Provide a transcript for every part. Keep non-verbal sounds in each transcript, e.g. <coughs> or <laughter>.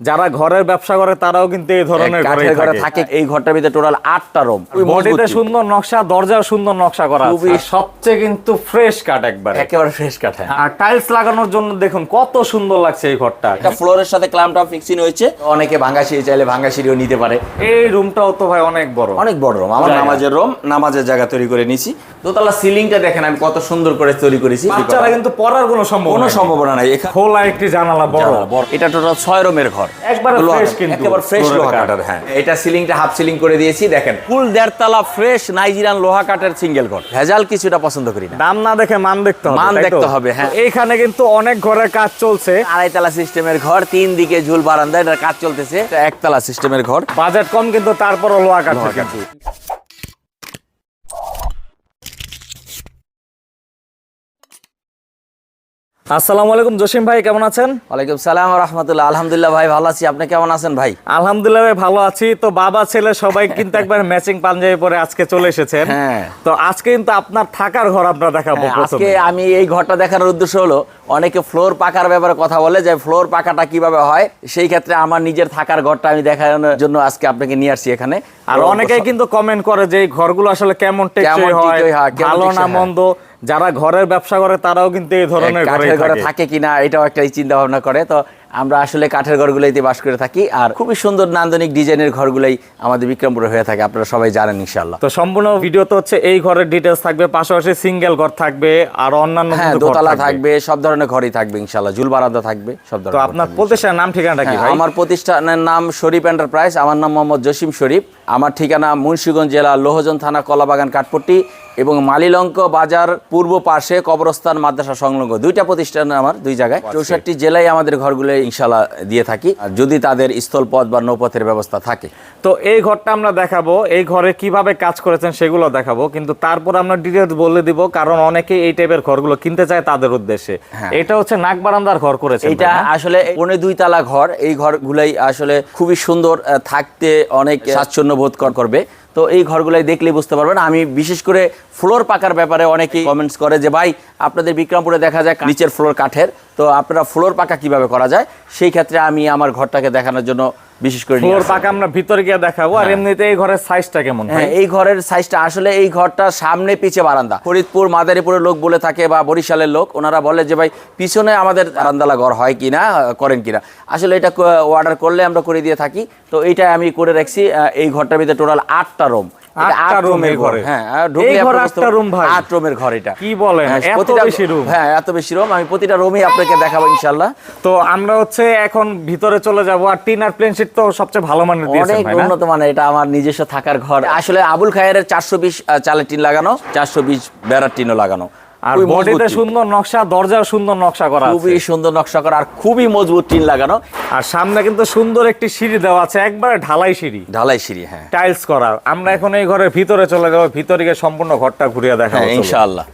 যারা ঘরের ব্যবসা করে তারাও কিন্তু এই ধরনের ঘরে কাঠের ঘরে থাকে। এই ঘরটার ভিতরে টোটাল আটটা রুম বডিতে সুন্দর নকশা দরজাও সুন্দর নকশা করা আছে। খুবই- সবচেয়ে কিন্তু ফ্রেশ কাঠ একবার। একেবারে ফ্রেশ কাঠ হ্যাঁ। আর টাইলস লাগানোর জন্য দেখুন কত সুন্দর লাগছে এই ঘরটা। একটা ফ্লোরের সাথে ক্লামটা ফিক্সিং হয়েছে। অনেকে ভাঙ্গা সিঁড়ি চাইলে ভাঙ্গা সিঁড়িও নিতে পারে। এই রুমটাও তো ভাই অনেক বড়। অনেক বড় রুম আমার নামাজের রুম নামাজের জায়গা তৈরি করে নিছি দোতলা সিলিংটা দেখেন আমি কত সুন্দর করে তৈরি করেছি। বাচ্চারা কিন্তু পড়ার কোনো সম্ভাবনা কোনো। সম্ভাবনা নাই। এখানে খোলা একটি জানালা বড়। এটা টোটাল ছয় রুমের ঘর। একবারে কাঠ, কিন্তু, একেবারে ফ্রেশ লোহা। কাঠের হ্যাঁ। এটা সিলিংটা হাফ সিলিং করে দিয়েছি দেখেন। ফুল দেড়তলা ফ্রেশ নাইজেরিয়ান লোহা কাঠের সিঙ্গেল ঘর। ভেজাল কিছুটা পছন্দ করি না। দাম না দেখে মান দেখতে হবে মান দেখতে হবে, হ্যাঁ। এইখানে কিন্তু অনেক ঘরের কাজ চলছে। আড়াইতলা সিস্টেমের ঘর তিন দিকে ঝুল বারান্দা এটার কাজ চলতেছে। এটা একতলা সিস্টেমের ঘর। বাজেট কম কিন্তু তারপরও লোহা কাঠ লোহা আসসালামু আলাইকুম জসিম ভাই কেমন আছেন? ওয়ালাইকুম সালাম রহমতুল্লাহ। আলহামদুলিল্লাহ ভাই ভালো আছি। আপনি কেমন আছেন ভাই? আলহামদুলিল্লাহ ভাই ভালো আছি। তো বাবা ছেলে সবাই কিন্তু একবার ম্যাচিং পাঞ্জাবি পরে আজকে চলে এসেছেন। হ্যাঁ। তো আজকে কিন্তু আপনার থাকার ঘর আমরা দেখাবো হ্যাঁ, আজকে আমি এই ঘরটা দেখানোর উদ্দেশ্য হলো অনেকে ফ্লোর পাকার ব্যাপারে কথা বলে যে ফ্লোর পাকাটা কীভাবে হয় সেই ক্ষেত্রে আমার নিজের থাকার ঘরটা আমি দেখানোর জন্য আজকে আপনাকে নিয়ে আসছি এখানে। আর অনেকেই কিন্তু কমেন্ট করে যে এই ঘরগুলো আসলে কেমন টেকসই কেমন হয় ভালো না মন্দ। যারা ঘরের ব্যবসা করে তারাও কিন্তু এই ধরনের কাঠের ঘরে থাকে। কিনা এটাও একটা চিন্তা ভাবনা করে। তো আমরা আসলে কাঠের ঘরগুলোইতে বাস করে থাকি আর খুবই সুন্দর নান্দনিক ডিজাইনের ঘরগুলোই আমাদের বিক্রমপুরে হয়ে থাকে আপনারা সবাই জানেন ইনশাল্লাহ তো সম্পূর্ণ ভিডিও তো হচ্ছে এই ঘরের ডিটেলস থাকবে পাশাপাশি সিঙ্গেল ঘর থাকবে আর অন্যান্য হ্যাঁ দোতলা থাকবে। সব ধরনের ঘরই থাকবে ইনশাল্লাহ ঝুল বারান্দা থাকবে সব ধরনের আপনার প্রতিষ্ঠানের নাম ঠিকানাটা কি হ্যাঁ, ভাই? আমার প্রতিষ্ঠানের নাম শরীফ এন্টারপ্রাইজ আমার নাম মোহাম্মদ জসিম শরীফ আমার ঠিকানা মুন্সিগঞ্জ জেলা লোহজন থানা কলাবাগান কাঠপট্টি এবং মালিলঙ্ক বাজার পূর্ব পাশে কবরস্থান মাদ্রাসা সংলগ্ন দুইটা প্রতিষ্ঠান আমার দুই জায়গায়। চৌষট্টি জেলায় আমাদের ঘরগুলো ইনশাল্লাহ দিয়ে থাকি। আর যদি তাদের স্থলপথ বা নৌপথের ব্যবস্থা থাকে। তো এই ঘরটা আমরা দেখাবো এই ঘরে কীভাবে কাজ করেছেন সেগুলো দেখাবো কিন্তু তারপর আমরা ডিটেলস বলে দিব কারণ অনেকে এই টাইপের ঘরগুলো কিনতে চায় তাদের উদ্দেশ্যে। হ্যাঁ। এটা হচ্ছে নাক বারান্দার ঘর করেছে এটা আসলে পৌনে দুই তালা ঘর এই ঘরগুলাই আসলে খুবই সুন্দর থাকতে অনেক স্বাচ্ছন্দ্য বোধ কর- করবে। তো এই ঘরগুলাই দেখলে বুঝতে পারবেন। আমি বিশেষ করে ফ্লোর পাকার ব্যাপারে অনেকেই কমেন্টস করে যে, ভাই, আপনাদের বিক্রমপুরে দেখা যায় নিচের ফ্লোর কাঠের। তো আপনারা ফ্লোর পাকা কীভাবে করা যায়? সেই ক্ষেত্রে আমি আমার ঘরটাকে দেখানোর জন্য বিশেষ করে ফ্লোর পাকা আমরা ভিতরে গিয়ে দেখাবো আর এমনিতে এই ঘরের সাইজটা কেমন হ্যাঁ এই ঘরের সাইজটা আসলে এই ঘরটা সামনে পিছে বারান্দা। ফরিদপুর মাদারীপুরের লোক বলে থাকে বা বরিশালের লোক ওনারা বলে যে ভাই পিছনে আমাদের বারান্দালা ঘর হয় কিনা করেন কিনা আসলে এটা অর্ডার করলে আমরা করে দিয়ে থাকি। তো এইটা আমি করে রাখছি এই ঘরটার ভিতরে টোটাল আটটা রুম আটটা রুমের ঘরে। হ্যাঁ এই ঘরে আটটা পারবেন। ভাই? আট রুমের ঘর এটা কি বলেন হ্যাঁ, এত বেশি রুম হ্যাঁ এত বেশি রুম আমি প্রতিটা রুমই আপনাকে দেখাবো ইনশাল্লাহ তো আমরা হচ্ছে এখন ভিতরে চলে যাব আর টিন আর প্লেন শিট তো সবচেয়ে ভালো মানের দিয়েছেন ভাই না উন্নত মানের এটা আমার নিজস্ব থাকার ঘর আসলে আবুল খায়ের চারশো বিশ চালের টিন লাগানো চারশো বিশ বেড়ার টিনও লাগানো আর বডিতে সুন্দর নকশা দরজাও সুন্দর নকশা করা খুবই সুন্দর নকশা করা আর খুবই মজবুত টিন লাগানো। আর সামনে কিন্তু সুন্দর একটি সিঁড়ি দেওয়া আছে একবারে ঢালাই সিঁড়ি। ঢালাই সিঁড়ি হ্যাঁ। টাইলস করা। আমরা এখন এই ঘরের ভিতরে চলে যাব ভিতরে গিয়ে সম্পূর্ণ ঘরটা ঘুরিয়ে দেখা ইনশাল্লাহ ইনশাআল্লাহ।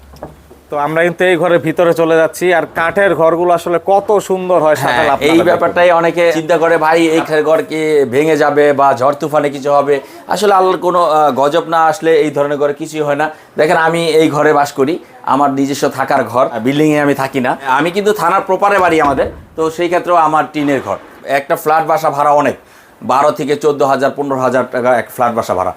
তো আমরা কিন্তু এই ঘরের ভিতরে চলে যাচ্ছি। আর কাঠের ঘরগুলো আসলে কত সুন্দর হয় সাথে হ্যাঁ, এই ব্যাপারটাই অনেকে চিন্তা করে ভাই এই ঘর কি ভেঙে যাবে বা ঝড় তুফানে কিছু হবে? আসলে আল্লাহর কোনো গজব না আসলে এই ধরনের ঘরে কিছুই হয় না। দেখেন আমি এই ঘরে বাস করি। আমার নিজস্ব থাকার ঘর বিল্ডিং এ আমি থাকি না। আমি কিন্তু থানার প্রপারে বাড়ি আমাদের। তো সেই ক্ষেত্রেও আমার টিনের ঘর। একটা ফ্ল্যাট বাসা ভাড়া অনেক। বারো থেকে চোদ্দ হাজার পনেরো হাজার টাকা এক ফ্ল্যাট বাসা ভাড়া।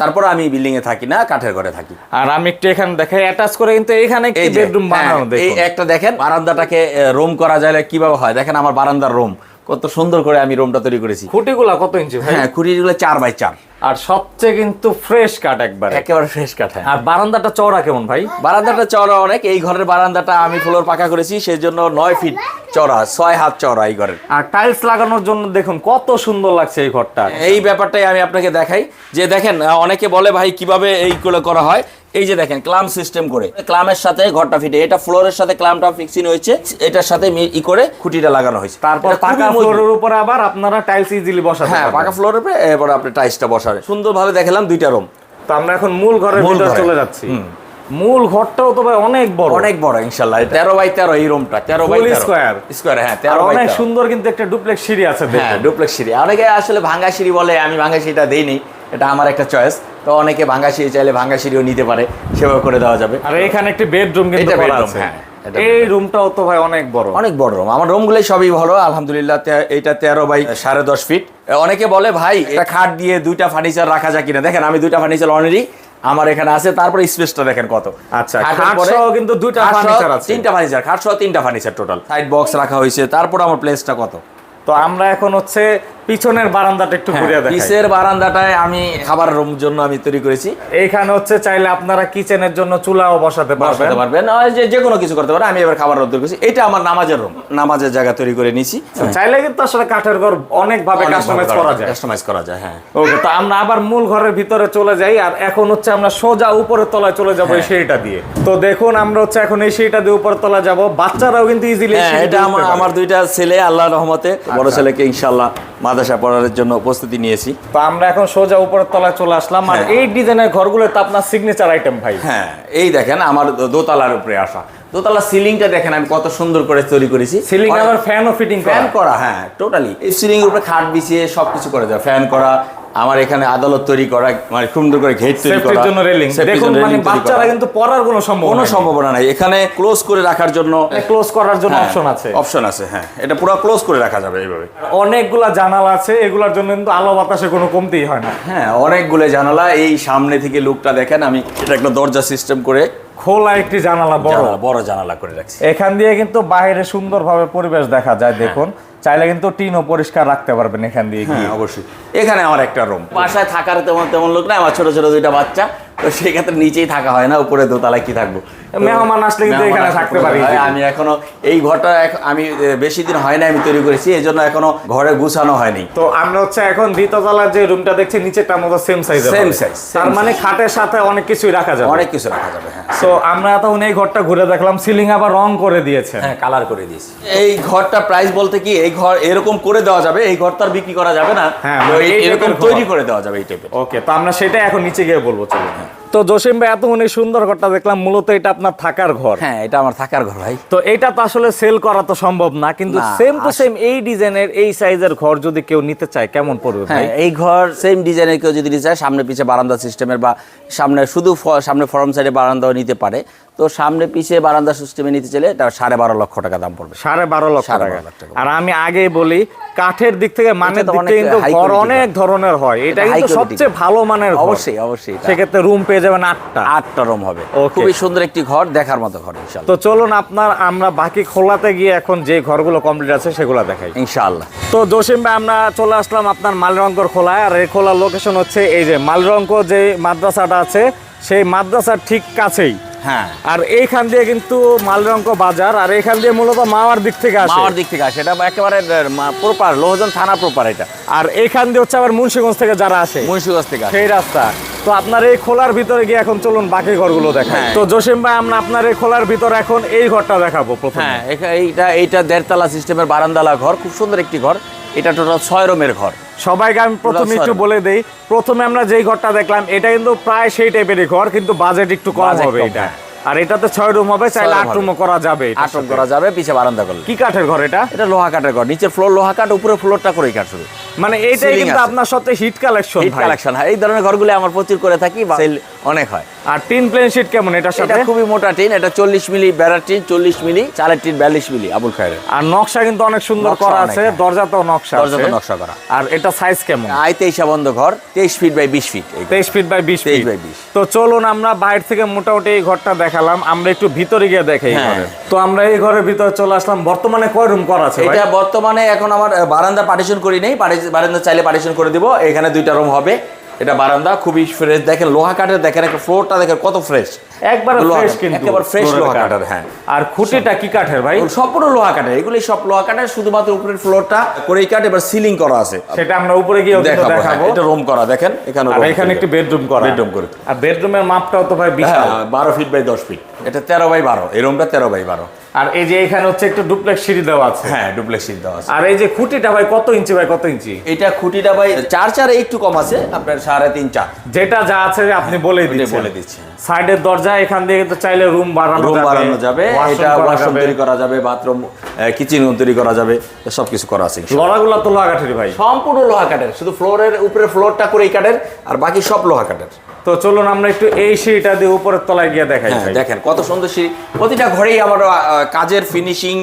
তারপর আমি বিল্ডিং এ থাকি না কাঠের ঘরে থাকি। আর আমি একটু এখানে দেখাই অ্যাটাচ করে কিন্তু এখানে একটি বেডরুম বানানো দেখুন। এই একটা দেখেন বারান্দাটাকে রুম করা যায় কীভাবে হয়? দেখেন আমার বারান্দার রুম কত সুন্দর করে আমি রুমটা তৈরি করেছি। খুঁটিগুলা কত ইঞ্চি হ্যাঁ খুঁটিগুলো চার বাই চার। আর সবচেয়ে কিন্তু ফ্রেশ কাঠ একবার। একেবারে ফ্রেশ কাঠ হ্যাঁ। আর বারান্দাটা চওড়া কেমন ভাই? বারান্দাটা চওড়া অনেক এই ঘরের বারান্দাটা আমি ফ্লোর পাকা করেছি সেই জন্য নয় ফিট চওড়া ছয় হাত চওড়া এই ঘরের। আর টাইলস লাগানোর জন্য দেখুন কত সুন্দর লাগছে এই ঘরটা। এই ব্যাপারটাই আমি আপনাকে দেখাই। যে দেখেন অনেকে বলে ভাই কীভাবে এইগুলো করা হয়? এই যে দেখেন ক্লাম সিস্টেম করে। ক্লামের সাথে ঘরটা ফিটে। এটা ফ্লোরের সাথে ক্লামটা ফিক্সিং হয়েছে। এটার সাথে ই করে খুঁটিটা লাগানো হয়েছে। তারপর পাকা। ফ্লোরের উপর আবার আপনারা টাইলস ইজিলি বসাতে হ্যাঁ। পাকা ফ্লোরের উপরে এরপর আপনি টাইসটা বসাবে সুন্দরভাবে দেখালাম দুইটা রুম তো আমরা এখন মূল ঘরের ভিতরে চলে যাচ্ছি। মূল ঘরটাও তো ভাই অনেক বড়। অনেক বড় ইনশাল্লাহ তেরো বাই তেরো এই রুমটা তেরো বাই square? স্কোয়ার হ্যাঁ তেরো অনেক সুন্দর কিন্তু একটা ডুপ্লেক্স সিঁড়ি আছে হ্যাঁ ডুপ্লেক্স সিঁড়ি। অনেকে আসলে ভাঙ্গা সিঁড়ি বলে আমি ভাঙ্গা সিঁড়িটা দেইনি। এটা আমার একটা চয়েস তো অনেকে ভাঙ্গা সিঁড়ি চাইলে ভাঙ্গা সিঁড়িও নিতে পারে সেভাবে করে দেওয়া যাবে। আর এখানে একটি বেডরুম কিন্তু এটা করা আছে। হ্যাঁ। এই রুমটাও তো ভাই অনেক বড়। অনেক বড় রুম আমার রুমগুলোই সবই ভালো আলহামদুলিল্লাহ এইটা তেরো বাই সাড়ে দশ ফিট অনেকে বলে ভাই এটা খাট দিয়ে দুইটা ফার্নিচার রাখা যায় কিনা? দেখেন আমি দুইটা ফার্নিচার অলরেডি আমার এখানে আছে তারপরে স্পেসটা দেখেন কত। আচ্ছা, খাট সহ কিন্তু দুইটা furniture আছে। তিনটা ফার্নিচার খাট সহ তিনটা ফার্নিচার টোটাল সাইড বক্স রাখা হয়েছে তারপর আমার প্লেসটা কত? তো আমরা এখন হচ্ছে পিছনের বারান্দাটা একটু ঘুরে দেখাই। পিসের বারান্দাটায় আমি খাবার রুম জন্য আমি তৈরি করেছি। এইখানে হচ্ছে চাইলে আপনারা কিচেনের জন্য চুলাও বসাতে পারবেন। বসাতে পারবেন। যে যে কোনো কিছু করতে পারেন আমি এবার খাবার রুম তৈরি করেছি। এটা আমার নামাজের রুম। নামাজের জায়গা তৈরি করে নিয়েছি। চাইলে কিন্তু আসলে কাঠের ঘর অনেক ভাবে কাস্টমাইজ করা যায়। কাস্টমাইজ করা যায় হ্যাঁ। ওকে তো আমরা আবার মূল ঘরের ভিতরে চলে যাই আর এখন হচ্ছে আমরা সোজা উপরের তলায় চলে যাব এই সিঁড়িটা দিয়ে। তো দেখুন আমরা হচ্ছে এখন এই সিঁড়িটা দিয়ে উপরের তলায় যাব। বাচ্চারাও কিন্তু ইজিলি হ্যাঁ এটা আমার আমার দুইটা ছেলে আল্লাহ রহমতে বড় ছেলেকে ইনশাল্লাহ মাদ্রাসা পড়ার জন্য প্রস্তুতি নিয়েছি। তো আমরা এখন সোজা উপরের তলায় চলে আসলাম। আর হ্যাঁ। এই ডিজাইনের ঘরগুলো তো আপনার সিগনেচার আইটেম ভাই। হ্যাঁ এই দেখেন আমার দোতলার উপরে আসা। দোতলা সিলিংটা দেখেন আমি কত সুন্দর করে তৈরি করেছি। সিলিং আবার ফ্যানও ফিটিং ফ্যান করা। হ্যাঁ টোটালি এই সিলিং এর উপরে খাট বিছিয়ে সবকিছু করে যায় ফ্যান করা আমার এখানে আদালত তৈরি করা মানে সুন্দর করে ঘেট তৈরি করা জন্য রেলিং দেখুন মানে বাচ্চারা কিন্তু পড়ার কোনো সম্ভাবনা কোনো সম্ভাবনা নাই। এখানে ক্লোজ করে রাখার জন্য ক্লোজ করার জন্য অপশন আছে। অপশন আছে হ্যাঁ। এটা পুরো ক্লোজ করে রাখা যাবে এইভাবে। অনেকগুলা জানালা আছে এগুলোর জন্য কিন্তু আলো বাতাসে কোনো কমতিই হয় না। হ্যাঁ অনেকগুলো জানালা এই সামনে থেকে লুকটা দেখেন আমি এটা একটা দরজা সিস্টেম করে খোলা একটি জানালা বড়। বড় জানালা করে রাখছি। এখান দিয়ে কিন্তু বাইরে সুন্দরভাবে পরিবেশ দেখা যায় দেখুন। চাইলে কিন্তু টিনও পরিষ্কার রাখতে পারবেন এখান দিয়ে গিয়ে। হ্যাঁ অবশ্যই। এখানে আমার একটা রুম বাসায় থাকার তেমন তেমন লোক না আমার ছোট ছোট দুইটা বাচ্চা। তো সেক্ষেত্রে নিচেই থাকা হয় না উপরে দোতলায় কি থাকব? মেহমান আসলে কিন্তু এখানে থাকতে পারি। আমি এখনও এই ঘরটা আমি বেশি দিন হয় না আমি তৈরি করেছি এই জন্য এখনও ঘরে গুছানো হয়নি। তো আমরা হচ্ছে এখন যে রুমটা দেখছি নিচেরটার মতো সেম সাইজ Same size, তার মানে খাটের সাথে অনেক কিছুই রাখা যাবে। অনেক কিছু রাখা যাবে হ্যাঁ। তো আমরা তখন এই ঘরটা ঘুরে দেখলাম সিলিং আবার রং করে দিয়েছে। হ্যাঁ কালার করে দিয়েছি। এই ঘরটা প্রাইস বলতে কি এই ঘর এরকম করে দেওয়া যাবে এই ঘর তো আর বিক্রি করা যাবে না। হ্যাঁ, মানে এরকম তৈরি করে দেওয়া যাবে এই টাইপের ওকে তো আমরা সেটা এখন নিচে গিয়ে বলব চলো তো জসিম ভাই এত উনি সুন্দর ঘরটা দেখলাম মূলত এটা আপনার থাকার ঘর। হ্যাঁ এটা আমার থাকার ঘর ভাই। তো এটা তো আসলে সেল করা তো সম্ভব না কিন্তু সেম টু সেম এই ডিজাইনের এই সাইজের ঘর যদি কেউ নিতে চায় কেমন পড়বে ভাই? হ্যাঁ এই ঘর সেম ডিজাইনের কেউ যদি নিতে চায় সামনে পিছে বারান্দা সিস্টেমের বা সামনে শুধু সামনে ফরম সাইডে বারান্দাও নিতে পারে। তো সামনে পিছিয়ে বারান্দা সিস্টেমে নিতে চাইলে এটা সাড়ে বারো লক্ষ টাকা দাম পড়বে। সাড়ে বারো লক্ষ টাকা। আর আমি আগেই বলি কাঠের দিক থেকে মানের দিক অনেক থেকে কিন্তু ঘর অনেক ধরনের হয়। এটা কিন্তু সবচেয়ে ভালো মানের অবশ্যই অবশ্যই সেক্ষেত্রে রুম পেয়ে যাবেন আটটা। আটটা রুম হবে. খুবই সুন্দর একটি ঘর দেখার মতো ঘর তো চলুন আপনার আমরা বাকি খোলাতে গিয়ে এখন যে ঘরগুলো কমপ্লিট আছে সেগুলো দেখাই। ইনশাআল্লাহ। তো জসিম ভাই আমরা চলে আসলাম আপনার মালরঙ্কর খোলায়। আর এই খোলার লোকেশন হচ্ছে এই যে মালরঙ্ক যে মাদ্রাসাটা আছে সেই মাদ্রাসার ঠিক কাছেই। হ্যাঁ। আর এইখান দিয়ে কিন্তু মালরঙ্ক বাজার আর এইখান দিয়ে মূলত মাওয়ার দিক থেকে আসে। মাওয়ার দিক থেকে আসে। এটা একেবারে প্রপার লোহজন থানা প্রপার এটা। আর এইখান দিয়ে হচ্ছে আবার মুন্সিগঞ্জ থেকে যারা আসে মুন্সিগঞ্জ থেকে সেই রাস্তা। তো আপনার এই খোলার ভিতরে গিয়ে এখন চলুন বাকি ঘরগুলো দেখাই। হ্যাঁ। তো জসিম ভাই আমরা আপনার এই খোলার ভিতরে এখন এই ঘরটা দেখাবো প্রথমে। হ্যাঁ এইটা এইটা দেড়তলা সিস্টেমের বারান্দালা ঘর। খুব সুন্দর একটি ঘর। এটা টোটাল ছয় রুমের ঘর। সবাইকে আমি প্রথমে একটু বলে দিই প্রথমে আমরা যেই ঘরটা দেখলাম এটা কিন্তু প্রায় সেই টাইপেরই ঘর কিন্তু বাজেট একটু কম হবে এটা। হ্যাঁ। আর এটাতে ছয় রুম হবে চাইলে আট। রুমও করা যাবে আটক সাথে। করা যাবে পিছে বারান্দা করলে কি কাঠের ঘর এটা এটা লোহা কাঠের ঘর নিচের ফ্লোর লোহা কাঠ উপরে ফ্লোরটা করেই কাঠ শুধু মানে এইটাই কিন্তু আপনার সাথে হিট কালেকশন হিট কালেকশন হয় এই ধরনের ঘরগুলো আমার প্রচুর করে থাকি সেল অনেক হয় আর তিন প্লেন শিট কেমন এটার সাথে এটা খুবই মোটা টিন এটা চল্লিশ মিলি বেড়ার টিন চল্লিশ মিলি চালের টিন বিয়াল্লিশ মিলি আবুল খায়ের আর নকশা কিন্তু অনেক সুন্দর করা আছে হ্যাঁ। দরজাতেও নকশা দরজাতে। নকশা করা। আর এটা সাইজ কেমন আই তেইশা বন্ধ ঘর তেইশ ফিট বাই বিশ ফিট। তেইশ ফিট বাই বিশ 23 ফিট by 20 তো চলুন আমরা বাইরে থেকে মোটামুটি এই ঘরটা দেখালাম আমরা একটু ভিতরে গিয়ে দেখাই হ্যাঁ। তো আমরা এই ঘরের ভিতরে চলে আসলাম। বর্তমানে কয় রুম করা আছে এটা বর্তমানে এখন আমার বারান্দা পার্টিশন করি নেই বারান্দা চাইলে পার্টিশন করে দিব। এখানে দুইটা রুম হবে। এটা বারান্দা খুবই ফ্রেশ দেখেন লোহা কাঠের দেখেন একটা ফ্লোরটা দেখেন কত ফ্রেশ একবারে ফ্রেশ কিন্তু। একেবারে ফ্লোরের লোহা হ্যাঁ। আর খুঁটিটা কি কাঠের ভাই? সম্পূর্ণ লোহা কাঠের। এগুলি সব লোহা কাঠের শুধুমাত্র উপরের ফ্লোরটা করেই কাঠ এবার সিলিং করা আছে। সেটা আমরা উপরে গিয়ে দেখাবো হ্যাঁ, এটা রুম করা দেখেন এখানে আর এখানে একটি বেডরুম করা। Bedroom করে। আর বেডরুমের মাপটাও তো ভাই বিশাল। হ্যাঁ বারো ফিট বাই দশ ফিট এটা তেরো বাই বারো। এই রুমটা তেরো বাই বারো। আর এই যে এখানে হচ্ছে একটু ডুপ্লেক্স সিঁড়ি দেওয়া আছে। হ্যাঁ ডুপ্লেক্স সিট দেওয়া আছে। আর এই যে খুঁটিটা ভাই কত ইঞ্চি ভাই কত ইঞ্চি? এটা খুঁটিটা ভাই চার চার একটু কম আছে আপনার সাড়ে তিন চার। যেটা যা আছে আপনি বলে দিচ্ছেন। বলে দিচ্ছি সাইডের দরজা সোজা এখান দিয়ে কিন্তু চাইলে রুম বাড়ানো রুম বাড়ানো যাবে। এটা ওয়াশরুম তৈরি করা যাবে বাথরুম কিচেন রুম তৈরি করা যাবে সব কিছু করা আছে লড়াগুলা তো লাগাঠির ভাই। সম্পূর্ণ লোহা কাঠের শুধু ফ্লোরের উপরে ফ্লোরটা করে কাঠের আর বাকি সব লোহা কাঠের। তো চলুন আমরা একটু এই সিঁড়িটা দিয়ে উপরের তলায় গিয়ে দেখাই হ্যাঁ দেখেন কত সুন্দর সিঁড়ি। প্রতিটা ঘরেই আমার কাজের ফিনিশিং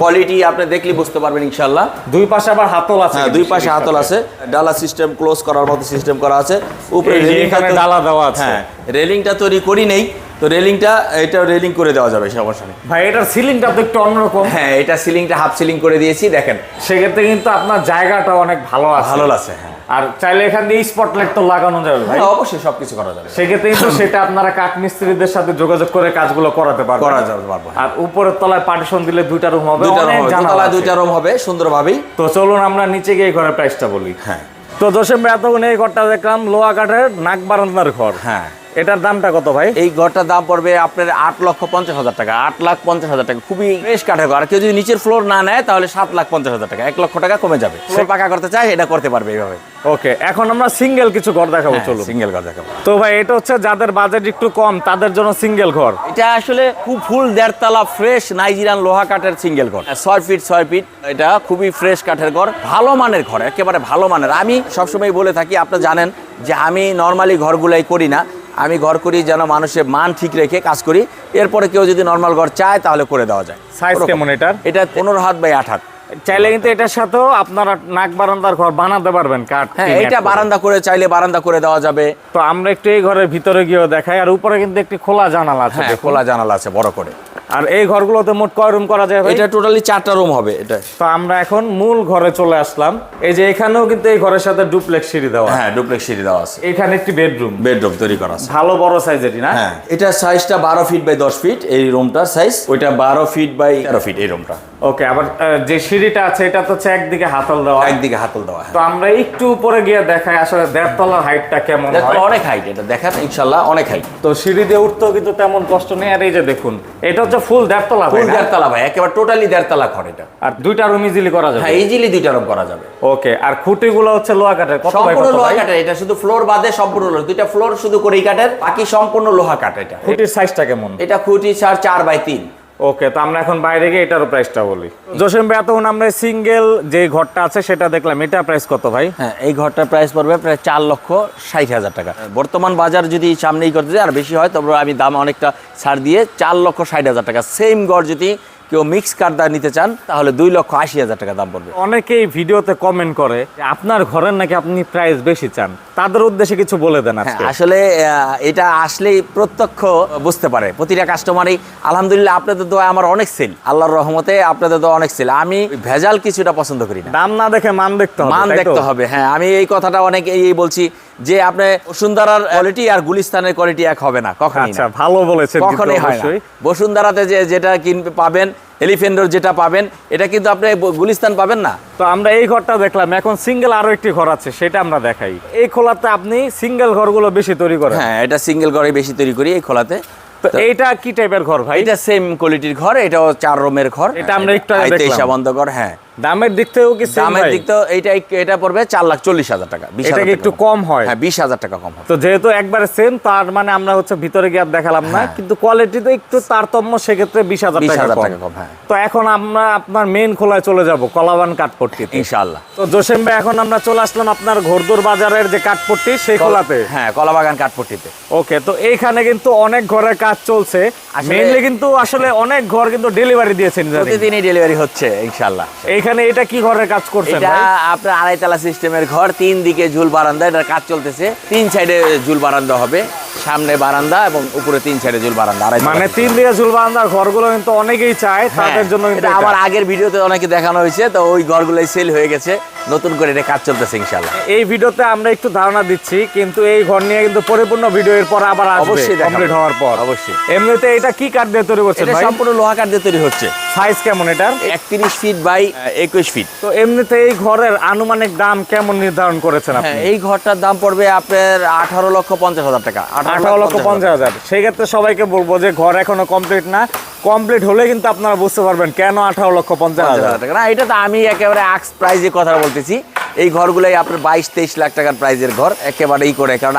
কোয়ালিটি আপনি দেখলে বুঝতে পারবেন ইনশাল্লাহ দুই পাশে আবার হাতল আছে হ্যাঁ দুই পাশে হাতল আছে। ডালা সিস্টেম ক্লোজ করার মতো সিস্টেম করা আছে। উপরে রেলিংটা ডালা দেওয়া আছে। হ্যাঁ রেলিংটা তৈরি করি নেই। তো রেলিংটা এটা রেলিং করে দেওয়া যাবে সমস্যা নেই। ভাই এটার সিলিংটা তো একটু অন্যরকম। হ্যাঁ এটা সিলিংটা হাফ সিলিং করে দিয়েছি দেখেন। সেক্ষেত্রে কিন্তু আপনার জায়গাটা অনেক ভালো আছে। ভালো লাগছে হ্যাঁ। আর চাইলে এখান দিয়ে স্পটলাইট তো লাগানো যাবে ভাই। হ্যাঁ, অবশ্যই সবকিছু করা যাবে। সেক্ষেত্রে কিন্তু <coughs> সেটা আপনারা কাঠ মিস্ত্রিদের সাথে যোগাযোগ করে কাজগুলো করাতে পারবেন। করা যাবে পারব হ্যাঁ। আর উপরের তলায় পার্টিশন দিলে দুইটা রুম হবে দুইটা রুম হবে আছে। দুইটা রুম হবে সুন্দরভাবেই। তো চলুন আমরা নিচে গিয়ে ঘরের প্রাইসটা বলি। হ্যাঁ। তো দশম এতক্ষণ এই ঘরটা দেখলাম লোহা কাঠের নাক বারান্দার ঘর। হ্যাঁ। এটার দামটা কত ভাই? এই ঘরটার দাম পড়বে আপনার আট লক্ষ পঞ্চাশ হাজার টাকা আট লাখ পঞ্চাশ হাজার টাকা। খুবই ফ্রেশ কাঠের ঘর। আর কেউ যদি নিচের ফ্লোর না নেয় তাহলে সাত লাখ পঞ্চাশ হাজার টাকা এক লক্ষ টাকা কমে যাবে। সে পাকা করতে চায় এটা করতে পারবে এইভাবে। ওকে এখন আমরা সিঙ্গেল কিছু ঘর দেখাবো চলুন। সিঙ্গেল ঘর দেখাবো। তো ভাই এটা হচ্ছে যাদের বাজেট একটু কম তাদের জন্য সিঙ্গেল ঘর। এটা আসলে খুব ফুল দেড়তলা ফ্রেশ নাইজেরিয়ান লোহা কাঠের সিঙ্গেল ঘর। ছয় ফিট ছয় ফিট এটা খুবই ফ্রেশ কাঠের ঘর। ভালো মানের ঘর একেবারে ভালো মানের। আমি সবসময় বলে থাকি আপনি জানেন যে আমি নর্মালি ঘরগুলাই করি না। আমি ঘর করি যেন মানুষের মান ঠিক রেখে কাজ করি। এরপরে কেউ যদি নর্মাল ঘর চায় তাহলে করে দেওয়া যায়। সাইজ কেমন এটার? এটা পনেরো হাত বাই আট হাত। চাইলে কিন্তু এটার সাথেও আপনারা নাক বারান্দার ঘর বানাতে পারবেন কাঠ হ্যাঁ এটা বারান্দা করে চাইলে বারান্দা করে দেওয়া যাবে। তো আমরা একটু এই ঘরের ভিতরে গিয়েও দেখাই আর উপরে কিন্তু একটি খোলা জানালা আছে হ্যাঁ খোলা জানালা আছে বড় করে। আর এই ঘরগুলোতে মোট কয় রুম করা যায় এটা টোটালি চারটা রুম হবে এটা। তো আমরা এখন মূল ঘরে চলে আসলাম। এই যে এখানেও কিন্তু এই ঘরের সাথে ডুপ্লেক্স সিঁড়ি দেওয়া হ্যাঁ ডুপ্লেক্স সিঁড়ি দেওয়া আছে। এখানে একটি বেডরুম বেডরুম তৈরি করা আছে। ভালো বড় সাইজেরই না? হ্যাঁ এটা সাইজটা বারো ফিট বাই দশ ফিট এই রুমটার সাইজ ওইটা বারো ফিট বাই তেরো ফিট এই রুমটা ওকে আবার যে সিঁড়িটা আছে এটা তো হচ্ছে একদিকে হাতল দেওয়া। একদিকে হাতল দেওয়া তো আমরা একটু উপরে গিয়ে দেখাই আসলে দেড়তলার হাইটটা কেমন হয়। অনেক হাইট এটা দেখেন ইনশাল্লাহ অনেক হাইট তো সিঁড়ি দিয়ে উঠতেও কিন্তু তেমন কষ্ট নেই। আর এই যে দেখুন এটা হচ্ছে ফুল দেড়তলা ফুল না? দেড়তলা ভাই একেবারে টোটালি দেড়তলা ঘর এটা। আর দুইটা রুম ইজিলি করা যাবে? হ্যাঁ ইজিলি দুইটা রুম করা যাবে। ওকে আর খুঁটিগুলো হচ্ছে লোহা কাঠের। সম্পূর্ণ লোহা কাঠের এটা শুধু ফ্লোর বাদে সম্পূর্ণ লোহা দুইটা ফ্লোর শুধু করেই কাঠের বাকি সম্পূর্ণ লোহা কাঠ এটা। খুঁটির সাইজটা কেমন? এটা খুঁটি সার চার বাই তিন। ওকে তো আমরা এখন বাইরে গিয়ে এটারও প্রাইসটা বলি। জসিম ভাই, এতক্ষণ আমরা সিঙ্গেল যে ঘরটা আছে সেটা দেখলাম, এটা প্রাইস কত ভাই? হ্যাঁ এই ঘরটার প্রাইস পড়বে প্রায় চার লক্ষ ষাট হাজার টাকা। বর্তমান বাজার যদি সামনেই করতে যায় আর বেশি হয়, তবে আমি দাম অনেকটা ছাড় দিয়ে চার লক্ষ ষাট হাজার টাকা। সেম ঘর যদি কেউ মিক্স কার্ডদার নিতে চান তাহলে দুই লক্ষ আশি হাজার টাকা দাম পড়বে। অনেকেই ভিডিওতে কমেন্ট করে যে আপনার ঘরের নাকি আপনি প্রাইস বেশি চান। তাদের উদ্দেশ্যে কিছু বলে দেন হ্যাঁ, আজকে। আসলে আহ, এটা আসলেই প্রত্যক্ষ বুঝতে পারে। প্রতিটা কাস্টমারই আলহামদুলিল্লাহ আপনাদের দোয়া আমার অনেক সেল আল্লাহর রহমতে আপনাদের দোয়া অনেক সেল আমি ভেজাল কিছুটা পছন্দ করি না। দাম না দেখে মান দেখতে হবে মান তাই তো? দেখতে হবে হ্যাঁ আমি এই কথাটা অনেক এই বলছি যে আপনি বসুন্ধরার কোয়ালিটি আর গুলিস্তানের কোয়ালিটি এক হবে না কখনই আচ্ছা ভালো বলেছেন কখনোই হয় না। বসুন্ধরাতে যে যেটা কিনবে পাবেন এলিফেন্ডর যেটা পাবেন এটা কিন্তু আপনি গুলিস্তান পাবেন না। তো আমরা এই ঘরটা দেখলাম এখন সিঙ্গেল আরও একটি ঘর আছে সেটা আমরা দেখাই। এই খোলাতে আপনি সিঙ্গেল ঘরগুলো বেশি তৈরি করেন? হ্যাঁ এটা সিঙ্গেল ঘরে বেশি তৈরি করি এই খোলাতে। তো এইটা কি টাইপের ঘর ভাই? এটা সেম কোয়ালিটির ঘর এটাও চার রুমের ঘর। এটা আমরা একটু দেখলাম। বন্ধ ঘর হ্যাঁ। দামের দিক থেকেও কি দামের দিক তো এইটা এটা পড়বে চার লাখ চল্লিশ হাজার টাকা এটা একটু কম হয়? হ্যাঁ বিশ হাজার টাকা কম হবে তো যেহেতু একবারে সেম তার মানে আমরা হচ্ছে ভিতরে গিয়ে দেখালাম না কিন্তু কোয়ালিটিতে একটু তারতম্য সেক্ষেত্রে বিশ হাজার টাকা কম। টাকা কম হ্যাঁ। তো এখন আমরা আপনার মেন খোলায় চলে যাব কলাবান কাঠপট্টিতে। ইনশাআল্লাহ। তো জোসেম ভাই এখন আমরা চলে আসলাম আপনার ঘোরদোর বাজারের যে কাঠপট্টি সেই খোলাতে। হ্যাঁ কলাবাগান কাঠপট্টিতে। ওকে তো এইখানে কিন্তু অনেক ঘরের কাজ চলছে। মেইনলি কিন্তু আসলে অনেক ঘর কিন্তু ডেলিভারি দিয়েছেন প্রতিদিনই ডেলিভারি হচ্ছে ইনশাআল্লাহ। এইখানে এটা কি ঘরের কাজ করছেন এটা আপনার আড়াইতলা সিস্টেমের ঘর তিন দিকে ঝুল বারান্দা এটার কাজ চলতেছে। তিন সাইডে ঝুল বারান্দা হবে সামনে বারান্দা এবং উপরে তিন সাইডে ঝুল বারান্দা মানে তিন দিকে ঝুল বারান্দার ঘরগুলো কিন্তু অনেকেই চায় হ্যাঁ, তাদের জন্য কিন্তু। আমার আগের ভিডিওতে অনেকে দেখানো হয়েছে তো ওই ঘরগুলোই সেল হয়ে গেছে। নতুন করে এটা কাজ চলতেছে ইনশাআল্লাহ। এই ভিডিওতে আমরা একটু ধারণা দিচ্ছি কিন্তু এই ঘর নিয়ে কিন্তু পরিপূর্ণ ভিডিও এর পর আবার অবশ্যই কমপ্লিট হওয়ার পর। অবশ্যই। এমনিতে এটা কি কাঠ দিয়ে তৈরি এটা ভাই? সম্পূর্ণ লোহা কাঠ দিয়ে তৈরি হচ্ছে। সাইজ কেমন এটার? একত্রিশ ফিট বাই একুশ ফিট তো এমনিতে এই ঘরের আনুমানিক দাম কেমন নির্ধারণ করেছেন আপনি? হ্যাঁ এই ঘরটার দাম পড়বে আপনার আঠারো লক্ষ পঞ্চাশ হাজার টাকা। আঠারো লক্ষ পঞ্চাশ হাজার। সেই ক্ষেত্রে সবাইকে বলব যে ঘর এখনও কমপ্লিট না। কমপ্লিট হলে কিন্তু আপনারা বুঝতে পারবেন কেন আঠারো লক্ষ পঞ্চাশ হাজার। টাকা। না এটা তো আমি একেবারে আক্স প্রাইজে কথা বলতে করতেছি এই ঘরগুলাই আপনার বাইশ তেইশ লাখ টাকার প্রাইজের ঘর একেবারেই ই করে কারণ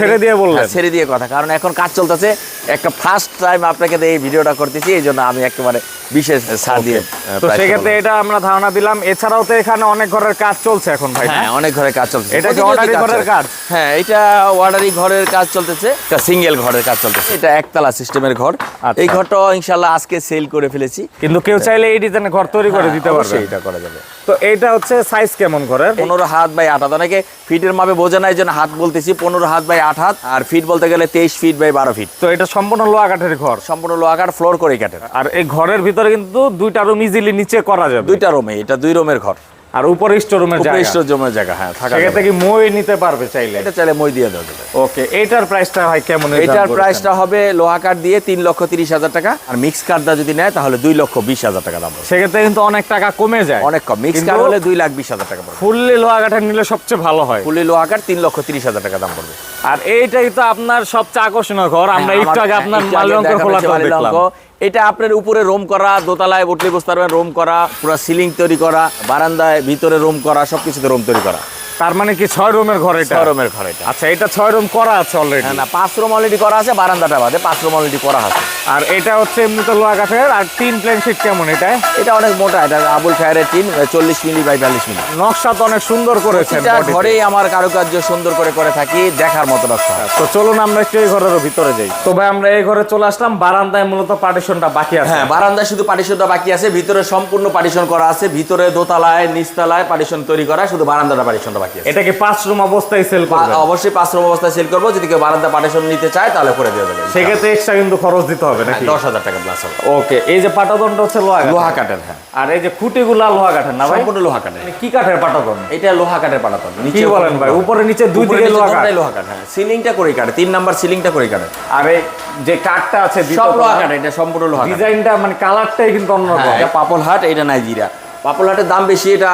ছেড়ে দিয়ে বললেন। হ্যাঁ, ছেড়ে দিয়ে কথা কারণ এখন কাজ চলতেছে একটা ফার্স্ট টাইম আপনাকে এই ভিডিওটা করতেছি এই জন্য আমি একেবারে বিশেষ ছাড় দিয়ে তো সেক্ষেত্রে এটা আমরা ধারণা দিলাম। এছাড়াও তো এখানে অনেক ঘরের কাজ চলছে এখন ভাই হ্যাঁ অনেক ঘরের কাজ চলছে। এটা কি orderly ঘরের কাজ? হ্যাঁ এটা অর্ডারি ঘরের কাজ চলতেছে। একটা সিঙ্গেল ঘরের কাজ চলতেছে। এটা একতলা সিস্টেমের ঘর। আচ্ছা। এই ঘরটা ইনশাল্লাহ আজকে সেল করে ফেলেছি। কিন্তু কেউ চাইলে এই ডিজাইনের ঘর তৈরি করে দিতে হ্যাঁ, পারবে এটা করা যাবে। তো এইটা হচ্ছে সাইজ কেমন ঘরের? পনেরো হাত বাই আট হাত। অনেকে ফিটের মাপে বোঝে না হাত বলতেছি পনেরো হাত বাই আট হাত আর ফিট বলতে গেলে তেইশ ফিট বাই বারো ফিট তো এটা সম্পূর্ণ লোহা কাঠের ঘর? সম্পূর্ণ লোহাকার ফ্লোর করে কাঠের। আর এই ঘরের ভিতরে কিন্তু দুইটা রুম ইজিলি নিচে করা যাবে। দুইটা রুমে এটা দুই রুমের ঘর। আর উপরে স্টোর রুমের উপরে জায়গা। স্টোর জমের জায়গা হ্যাঁ থাকা যাবে। কি মই নিতে পারবে চাইলে। এটা চাইলে মই দিয়ে দেওয়া যাবে। ওকে এইটার প্রাইসটা ভাই কেমন এটার প্রাইসটা হবে লোহা কাঠ দিয়ে তিন লক্ষ তিরিশ হাজার টাকা আর মিক্স কাঠটা যদি নেয় তাহলে দুই লক্ষ বিশ হাজার টাকা দাম সেক্ষেত্রে কিন্তু অনেক টাকা কমে যায়। অনেক কম মিক্স কাঠ হলে দুই লাখ বিশ হাজার টাকা পড়বে। ফুললি লোহা কাঠের নিলে সবচেয়ে ভালো হয়। ফুলি লোহা কাঠ তিন লক্ষ তিরিশ হাজার টাকা দাম পড়বে আর এইটাই তো আপনার সবচেয়ে আকর্ষণীয় ঘর আমরা হ্যাঁ, একটু আগে আপনার দেখানো খোলা দেখলাম। এটা আপনার উপরে রোম করা, দোতলায় বটলি বসতে পারবেন, রোম করা, পুরো সিলিং তৈরি করা, বারান্দায় ভিতরে রোম করা সব কিছুতে রোম তৈরি করা। তার মানে কি ছয় রুমের ঘর এটা? ছয় রুমের ঘর এটা। আচ্ছা এটা ছয় রুম করা আছে অলরেডি না পাঁচ রুম অলরেডি করা আছে বারান্দাটা বাদে পাঁচ রুম অলরেডি করা আছে। আর এটা হচ্ছে এমনিতে লোহা কাঠের আর তিন প্লেন শিট কেমন এটা? এটা অনেক মোটা এটা আবুল খায়ের টিন চল্লিশ মিলি বাই বিয়াল্লিশ মিলি। নকশা তো অনেক সুন্দর করেছেন ঘরেই আমার কারুকার্য সুন্দর করে করে থাকি দেখার মতো রাস্তা তো চলুন আমরা একটু এই ঘরের ভিতরে যাই। তো ভাই আমরা এই ঘরে চলে আসলাম বারান্দায় মূলত পার্টিশনটা বাকি আছে। হ্যাঁ বারান্দায় শুধু পার্টিশনটা বাকি আছে ভিতরে সম্পূর্ণ পার্টিশন করা আছে ভিতরে দোতলায় নিচতলায় পার্টিশন তৈরি করা শুধু বারান্দাটা পার্টিশনটা বাকি আছে। এটাকে পাঁচ রুম অবস্থায় সেল করবে অবশ্যই পাঁচ রুম অবস্থায় সেল করব যদি কেউ বারান্দা পার্টিশন নিতে চায় তাহলে করে দেওয়া যাবে সেক্ষেত্রে এক্সট্রা কিন্তু খরচ দিতে হবে নাকি? দশ হাজার টাকা প্লাস হবে। ওকে এই যে পাটাতনটা হচ্ছে লোহা। লোহা কাঠের হ্যাঁ। আর এই যে খুঁটিগুলা লোহা কাঠের না ভাই? সম্পূর্ণ লোহা কাঠের। মানে কি কাঠের পাটাতন? এটা লোহা কাঠের পাটাতন কি বলেন ভাই? উপরে নিচে দুই দিকে লোহা কাঠ। লোহা কাঠ হ্যাঁ। সিলিংটা করে কাটে তিন নাম্বার সিলিংটা করে কাটে আর এই যে কাঠটা আছে সব লোহা কাঠ এটা সম্পূর্ণ লোহা ডিজাইনটা মানে কালারটাই কিন্তু অন্যরকম। হ্যাঁ, এটা পাপল হাট এটা নাইজিরা পাপল হাটের দাম বেশি এটা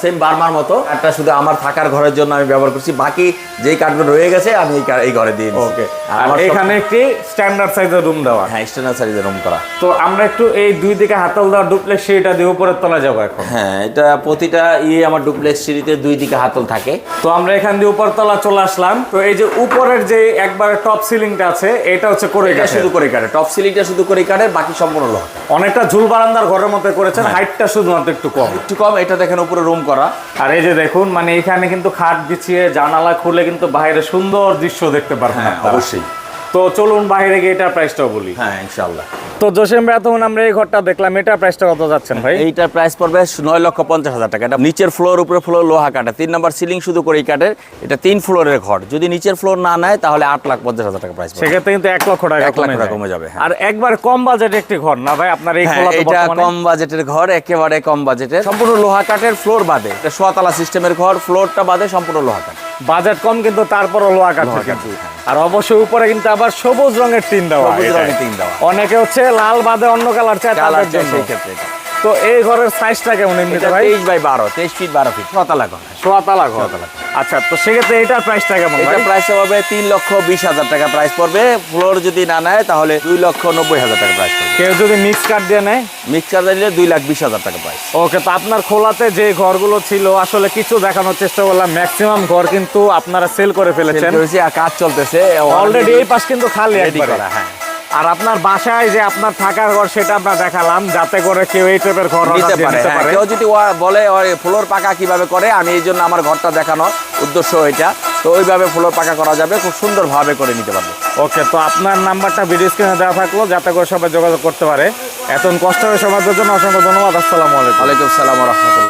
সেম বার্মার মতো। একটা শুধু আমার থাকার ঘরের জন্য আমি ব্যবহার করছি। বাকি যেই কাঠগুলো রয়ে গেছে আমি এই ঘরে দিয়ে ওকে আর এখানে একটি স্ট্যান্ডার্ড সাইজের রুম দেওয়া। হ্যাঁ স্ট্যান্ডার্ড সাইজের রুম করা। তো আমরা একটু এই দুই দিকে হাতল দেওয়া ডুপ্লেক্স সেইটা দিয়ে উপরের তলা যাব এখন। হ্যাঁ এটা প্রতিটা ইয়ে আমার ডুপ্লেক্স সিঁড়িতে দুই দিকে হাতল থাকে। তো আমরা এখান দিয়ে উপর তলা চলে আসলাম। তো এই যে উপরের যে একবারে টপ সিলিংটা আছে এটা হচ্ছে করে শুধু করে কাটে টপ সিলিংটা শুধু করে কাটে বাকি সম্পূর্ণ লোহা অনেকটা ঝুল বারান্দার ঘরের মধ্যে করেছেন হ্যাঁ। হাইটটা শুধুমাত্র একটু কম। একটু কম এটা দেখেন উপরে রুম করা। আর এই যে দেখুন মানে এখানে কিন্তু খাট বিছিয়ে জানালা খুলে কিন্তু বাইরে সুন্দর দৃশ্য দেখতে পারবেন হ্যাঁ অবশ্যই। তো চলুন বাইরে গিয়ে এটার প্রাইসটাও বলি। হ্যাঁ ইনশাল্লাহ তো জসিম ভাই তখন আমরা এই ঘরটা দেখলাম এটার প্রাইসটা কত যাচ্ছেন ভাই? এইটার প্রাইস পড়বে নয় লক্ষ পঞ্চাশ হাজার টাকা। এটা নিচের ফ্লোর উপরে ফ্লোর লোহা কাটে তিন নাম্বার সিলিং শুধু করে কাঠের। এটা তিন ফ্লোরের ঘর। যদি নিচের ফ্লোর না নেয় তাহলে আট লাখ পঞ্চাশ হাজার টাকা প্রাইস সেক্ষেত্রে কিন্তু এক লক্ষ টাকা এক লাখ টাকা কমে যাবে, হ্যাঁ। আর একবার কম বাজেট একটি ঘর না ভাই আপনার এই হ্যাঁ এটা কম বাজেটের ঘর একেবারে কম বাজেটের সম্পূর্ণ লোহা কাঠের ফ্লোর বাদে। এটা সোয়াতলা সিস্টেমের ঘর ফ্লোরটা বাদে সম্পূর্ণ লোহা কাঠ। বাজেট কম কিন্তু তারপরও লোহা কাঠ হ্যাঁ। আর অবশ্যই উপরে কিন্তু আবার সবুজ রঙের টিন দেওয়া সবুজ রঙের টিন দেওয়া। অনেকে হচ্ছে লাল বাদে অন্য কালার চায় তাদের জন্য সেই ক্ষেত্রে। তো এই ঘরের সাইজটা কেমন এমনিতে ভাই? তেইশ বাই বারো তেইশ ফিট বারো ফিট সোয়াতলা ঘর। সোয়াতালা ঘর। আচ্ছা তো সেক্ষেত্রে এটার প্রাইসটা কেমন এটা প্রাইস হবে তিন লক্ষ বিশ হাজার টাকা প্রাইস পড়বে। ফ্লোর যদি না নেয় তাহলে দুই লক্ষ নব্বই হাজার টাকা প্রাইস পড়বে। কেউ যদি মিক্স কাট দিয়ে নেয়? মিক্সার দিলে দুই লাখ বিশ হাজার টাকা প্রাইস ওকে তো আপনার খোলাতে যে ঘরগুলো ছিল আসলে কিছু দেখানোর চেষ্টা করলাম। ম্যাক্সিমাম ঘর কিন্তু আপনারা সেল করে ফেলেছেন। করেছি আর কাজ চলতেছে। অলরেডি এই পাশ কিন্তু খালি রেডি করা হ্যাঁ। আর আপনার বাসায় যে আপনার থাকার ঘর সেটা আমরা দেখালাম যাতে করে কেউ এই টাইপের ঘর নিতে পারে হ্যাঁ, পারে। কেউ যদি বলে ফ্লোর পাকা কীভাবে করে আমি এই জন্য আমার ঘরটা দেখানোর উদ্দেশ্য এটা। তো ওইভাবে ফ্লোর পাকা করা যাবে খুব সুন্দরভাবে করে নিতে পারবে। ওকে তো আপনার নাম্বারটা ভিডিও স্ক্রিনে দেওয়া থাকল যাতে করে সবাই যোগাযোগ করতে পারে। এত কষ্ট হয়ে সবার জন্য অসংখ্য ধন্যবাদ আসসালামু আলাইকুম। ওয়ালাইকুম সালাম রহমতুল্লাহ।